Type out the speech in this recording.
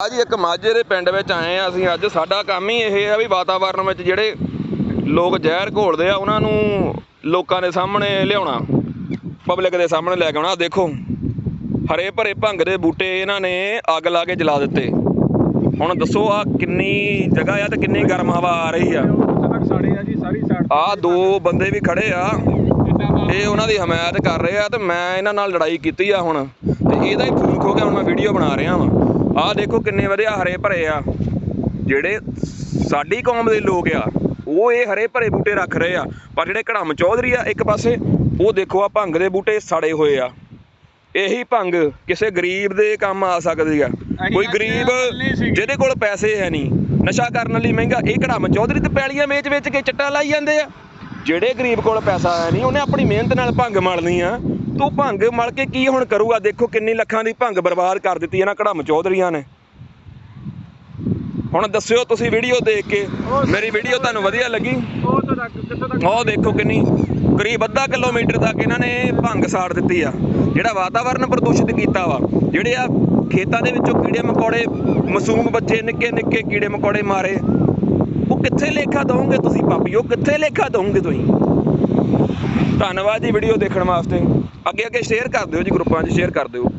ਆ ਜੀ ਇੱਕ ਮਾਝੇ ਦੇ ਪਿੰਡ ਵਿੱਚ ਆਏ ਆ ਅਸੀਂ। ਅੱਜ ਸਾਡਾ ਕੰਮ ਹੀ ਇਹ ਆ ਵੀ ਵਾਤਾਵਰਨ ਵਿੱਚ ਜਿਹੜੇ ਲੋਕ ਜ਼ਹਿਰ ਘੋਲਦੇ ਆ, ਉਹਨਾਂ ਨੂੰ ਲੋਕਾਂ ਦੇ ਸਾਹਮਣੇ ਲਿਆਉਣਾ, ਪਬਲਿਕ ਦੇ ਸਾਹਮਣੇ ਲੈ ਕੇ ਆਉਣਾ। ਦੇਖੋ, ਹਰੇ ਭਰੇ ਭੰਗ ਦੇ ਬੂਟੇ ਇਹਨਾਂ ਨੇ ਅੱਗ ਲਾ ਕੇ ਜਲਾ ਦਿੱਤੇ। ਹੁਣ ਦੱਸੋ ਆ ਕਿੰਨੀ ਜਗ੍ਹਾ ਆ ਤੇ ਕਿੰਨੀ ਗਰਮ ਹਵਾ ਆ ਰਹੀ ਆ? ਤੱਕ ਸਾੜੇ ਆ ਜੀ ਸਾਰੀ ਸਾਈਡ ਦੋ ਬੰਦੇ ਵੀ ਖੜੇ ਆ। ਇਹ ਉਹਨਾਂ ਦੀ ਹਮਾਇਤ ਕਰ ਰਹੇ ਆ ਤੇ ਮੈਂ ਇਹਨਾਂ ਨਾਲ ਲੜਾਈ ਕੀਤੀ ਆ ਹੁਣ। ਤੇ ਇਹਦਾ ਹੀ ਫੂਕ ਹੋ ਗਿਆ ਹੁਣ ਮੈਂ ਵੀਡੀਓ ਬਣਾ ਰਿਹਾ ਵਾਂ। ਆਹ ਦੇਖੋ ਕਿੰਨੇ ਵਧੀਆ ਹਰੇ ਭਰੇ ਆ। ਜਿਹੜੇ ਸਾਡੀ ਕੌਮ ਦੇ ਲੋਕ ਆ ਉਹ ਇਹ ਹਰੇ ਭਰੇ ਬੂਟੇ ਰੱਖ ਰਹੇ ਆ। ਪਰ ਜਿਹੜੇ ਘੜਮ ਚੌਧਰੀ ਆ ਇੱਕ ਪਾਸੇ ਉਹ ਦੇਖੋ ਆ ਭੰਗ ਦੇ ਬੂਟੇ ਸੜੇ ਹੋਏ ਆ। ਇਹੀ ਭੰਗ ਕਿਸੇ ਗਰੀਬ ਦੇ ਕੰਮ ਆ ਸਕਦੀ ਆ। ਕੋਈ ਗਰੀਬ। ਜਿਹਦੇ ਕੋਲ ਪੈਸੇ ਹੈ ਨਹੀਂ। ਨਸ਼ਾ ਕਰਨ ਲਈ ਮਹਿੰਗਾ ਇਹ ਘੜਮ ਚੌਧਰੀ ਤੇ ਪੈਲੀਆਂ ਵੇਚ ਵੇਚ ਕੇ ਚੱਟਾ ਲਾਈ ਜਾਂਦੇ ਆ। ਜਿਹੜੇ ਗਰੀਬ ਕੋਲ ਪੈਸਾ ਹੈ ਨਹੀਂ ਉਹਨੇ ਆਪਣੀ ਮਿਹਨਤ ਨਾਲ ਭੰਗ ਮਲਣੀ ਆ। ਤੂੰ ਭੰਗ ਮਲ ਕੇ ਕੀ ਹੁਣ ਕਰੂਗਾ? ਦੇਖੋ ਕਿੰਨੀ ਲੱਖਾਂ ਦੀ ਭੰਗ ਬਰਬਾਦ ਕਰ ਦਿੱਤੀ ਇਹਨਾਂ ਕੜਮ ਚੌਧਰੀਆਂ ਨੇ। ਹੁਣ ਦੱਸਿਓ ਤੁਸੀਂ ਵੀਡੀਓ ਦੇਖ ਕੇ। ਮੇਰੀ ਵੀਡੀਓ ਤੁਹਾਨੂੰ ਵਧੀਆ ਲੱਗੀ? ਉਹ ਦੇਖੋ ਕਿੰਨੀ ਕਰੀਬ ਅੱਧਾ ਕਿਲੋਮੀਟਰ ਤੱਕ ਇਹਨਾਂ ਨੇ ਭੰਗ ਸਾੜ ਦਿੱਤੀ ਆ। ਜਿਹੜਾ ਵਾਤਾਵਰਨ ਪ੍ਰਦੂਸ਼ਿਤ ਕੀਤਾ ਵਾ, ਜਿਹੜੇ ਆ ਖੇਤਾਂ ਦੇ ਵਿੱਚੋਂ ਕੀੜੇ ਮਕੌੜੇ, ਮਾਸੂਮ ਬੱਚੇ ਨਿੱਕੇ ਨਿੱਕੇ ਕੀੜੇ ਮਕੌੜੇ ਮਾਰੇ। ਉਹ ਕਿੱਥੇ ਲੇਖਾ ਦਵੋਗੇ ਤੁਸੀਂ ਪਾਪੀਓ ਕਿੱਥੇ ਲੇਖਾ ਦਵੋਗੇ ਤੁਸੀਂ? ਧੰਨਵਾਦ ਜੀ ਵੀਡੀਓ ਦੇਖਣ ਵਾਸਤੇ। ਅੱਗੇ ਅੱਗੇ ਸ਼ੇਅਰ ਕਰ ਦਿਓ ਜੀ ਗਰੁੱਪਾਂ 'ਚ ਸ਼ੇਅਰ ਕਰ ਦਿਓ।